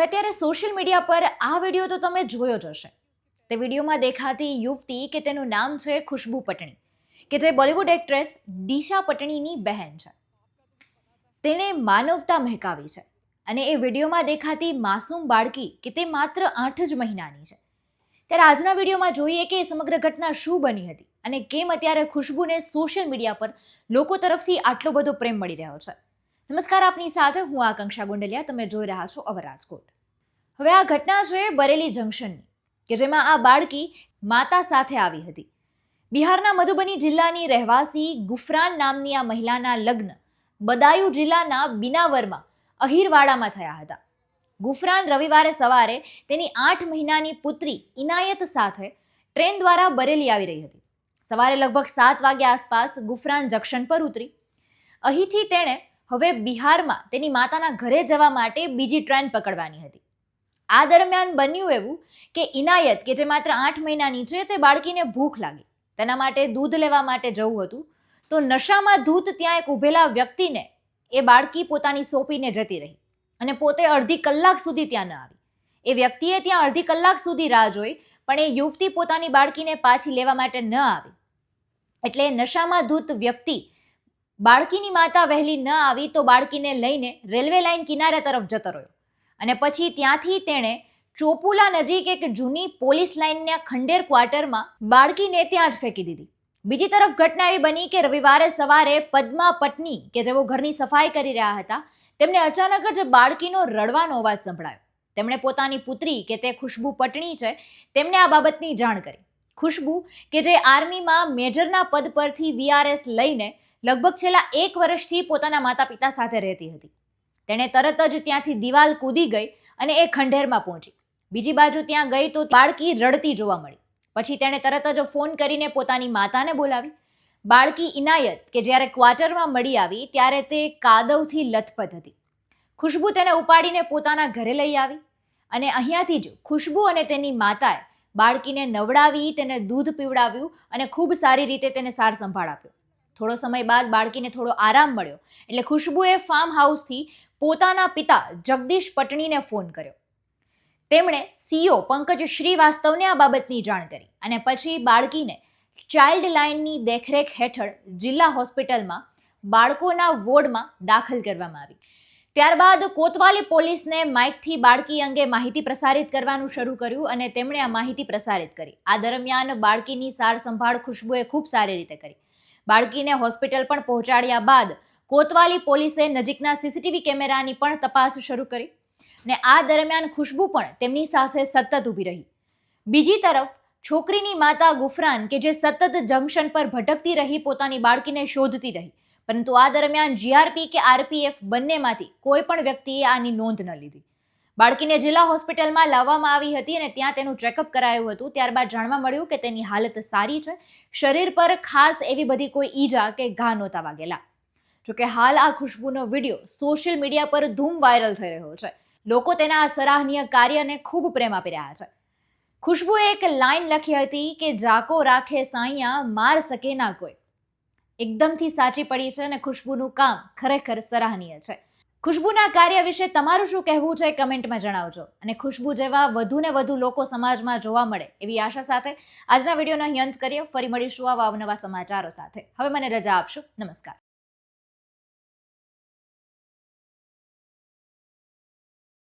હવે અત્યારે social media પર આ વીડિયો તો તમે જોયો જ હશે. તે વિડીયોમાં દેખાતી યુવતી કે તેનું નામ છે ખુશ્બુ પટણી, કે જે બોલિવૂડ એક્ટ્રેસ દિશા પટણીની બહેન છે. તેણે માનવતા મહેકાવી છે અને એ વિડીયોમાં દેખાતી માસૂમ બાળકી કે તે માત્ર આઠ જ મહિનાની છે. ત્યારે આજના વિડીયોમાં જોઈએ કે એ સમગ્ર ઘટના શું બની હતી અને કેમ અત્યારે ખુશ્બુને સોશિયલ મીડિયા પર લોકો તરફથી આટલો બધો પ્રેમ મળી રહ્યો છે. નમસ્કાર, આપની સાથે હું આકાંક્ષા ગોંડલિયા. તમે જોઈ રહ્યા છો અવર રાજકોટ. હવે આ ઘટના છે બરેલી જંકશનની, કે જેમાં આ બાળકી માતા સાથે આવી હતી. બિહારના મધુબની જિલ્લાની રહેવાસી ગુફરાન નામની આ મહિલાના લગ્ન બદાયુ જિલ્લાના બિનાવરમાં અહીરવાડામાં થયા હતા. ગુફરાન રવિવારે સવારે તેની આઠ મહિનાની પુત્રી ઇનાયત સાથે ટ્રેન દ્વારા બરેલી આવી રહી હતી. સવારે લગભગ સાત વાગ્યા આસપાસ ગુફરાન જંકશન પર ઉતરી. અહીંથી તેણે હવે બિહારમાં તેની માતાના ઘરે જવા માટે બીજી ટ્રેન પકડવાની હતી. આ દરમિયાન બન્યું એવું કે ઇનાયત, કે જે માત્ર આઠ મહિનાની છે, તે બાળકીને ભૂખ લાગી. તેના માટે દૂધ લેવા માટે જવું હતું. તો નશામાં ધૂત ત્યાં એક ઊભેલા વ્યક્તિને એ બાળકી પોતાની સોંપીને જતી રહી અને પોતે અડધી કલાક સુધી ત્યાં ન આવી. એ વ્યક્તિએ ત્યાં અડધી કલાક સુધી રાહ જોઈ, પણ એ યુવતી પોતાની બાળકીને પાછી લેવા માટે ન આવી. એટલે નશામાં ધૂત વ્યક્તિ બાળકીની માતા વહેલી ન આવી તો બાળકીને લઈને રેલવે લાઇન કિનારા તરફ જતો રહ્યો. અને પછી ત્યાંથી તેણે ચોપુલા નજીક એક જૂની પોલીસ લાઇનના ખંડેર ક્વાર્ટરમાં બાળકીને ત્યાં જ ફેંકી દીધી. બીજી તરફ ઘટના એવી બની કે રવિવારે સવારે પદ્મા પટની કે જેઓ ઘરની સફાઈ કરી રહ્યા હતા, તેમને અચાનક જ બાળકીનો રડવાનો અવાજ સંભળાયો. તેમણે પોતાની પુત્રી, કે તે ખુશ્બુ પટણી છે, તેમને આ બાબતની જાણ કરી. ખુશ્બુ, કે જે આર્મીમાં મેજરના પદ પરથી વીઆરએસ લઈને લગભગ છેલ્લા એક વર્ષથી પોતાના માતા પિતા સાથે રહેતી હતી. તેણે તરત જ ત્યાંથી દિવાલ કૂદી ગઈ અને એ ખંડેરમાં પહોંચી. બીજી બાજુ ત્યાં ગઈ તો બાળકી રડતી જોવા મળી. પછી તેણે તરત જ ફોન કરીને પોતાની માતાને બોલાવી. બાળકી ઇનાયત, કે જ્યારે ક્વાર્ટરમાં મળી આવી, ત્યારે તે કાદવથી લથપથ હતી. ખુશ્બુ તેને ઉપાડીને પોતાના ઘરે લઈ આવી અને અહીંયાથી જ ખુશ્બુ અને તેની માતાએ બાળકીને નવડાવી, તેને દૂધ પીવડાવ્યું અને ખૂબ સારી રીતે તેને સાર સંભાળ આપ્યો. થોડો સમય બાદ બાળકીને થોડો આરામ મળ્યો. એટલે ખુશ્બુએ ફાર્મ હાઉસથી પોતાના પિતા જગદીશ પટણીને ફોન કર્યો. તેમણે સીઓ પંકજ શ્રીવાસ્તવને આ બાબતની જાણ કરી અને પછી બાળકીને ચાઇલ્ડ લાઇનની દેખરેખ હેઠળ જિલ્લા હોસ્પિટલમાં બાળકોના વોર્ડમાં દાખલ કરવામાં આવી. ત્યારબાદ કોતવાલી પોલીસને માઇકથી બાળકી અંગે માહિતી પ્રસારિત કરવાનું શરૂ કર્યું અને તેમણે આ માહિતી પ્રસારિત કરી. આ દરમિયાન બાળકીની સાર સંભાળ ખુશ્બુએ ખૂબ સારી રીતે કરી. બાળકીને હોસ્પિટલ પણ પહોંચાડ્યા બાદ કોતવાલી પોલીસે નજીકના સીસીટીવી કેમેરાની પણ તપાસ શરૂ કરી ને આ દરમિયાન ખુશ્બુ પણ તેમની સાથે સતત ઊભી રહી. બીજી તરફ, છોકરીની માતા ગુફરાન કે જે સતત જંકશન પર ભટકતી રહી પોતાની બાળકીને શોધતી રહી. પરંતુ આ દરમિયાન જીઆરપી કે આરપીએફ બંનેમાંથી કોઈ પણ વ્યક્તિએ આની નોંધ ન લીધી. બાળકીને જિલ્લા હોસ્પિટલમાં લાવવામાં આવી હતી અને ત્યાં તેનું ચેકઅપ કરાયું હતું. ત્યારબાદ જાણવા મળ્યું કે તેની હાલત સારી છે. શરીર પર ખાસ એવી બધી કોઈ ઈજા કે ઘા નહોતા વાગેલા. જોકે હાલ આ ખુશ્બુનો વીડિયો સોશિયલ મીડિયા પર ધૂમ વાયરલ થઈ રહ્યો છે. લોકો તેના આ સરાહનીય કાર્યને ખૂબ પ્રેમ આપી રહ્યા છે. ખુશ્બુએ એક લાઈન લખી હતી કે, જાકો રાખે સાઈયા, માર શકે ના કોઈ. એકદમથી સાચી પડી છે અને ખુશ્બુનું કામ ખરેખર સરાહનીય છે. ખુશ્બુના કાર્ય વિશે તમારું શું કહેવું છે કમેન્ટમાં જણાવજો. અને ખુશ્બુ જેવા વધુ ને વધુ લોકો સમાજમાં જોવા મળે એવી આશા સાથે આજના વિડીયોનો અહીં અંત કરીએ. ફરી મળીશું આવા અવનવા સમાચારો સાથે. હવે મને રજા આપશો. નમસ્કાર.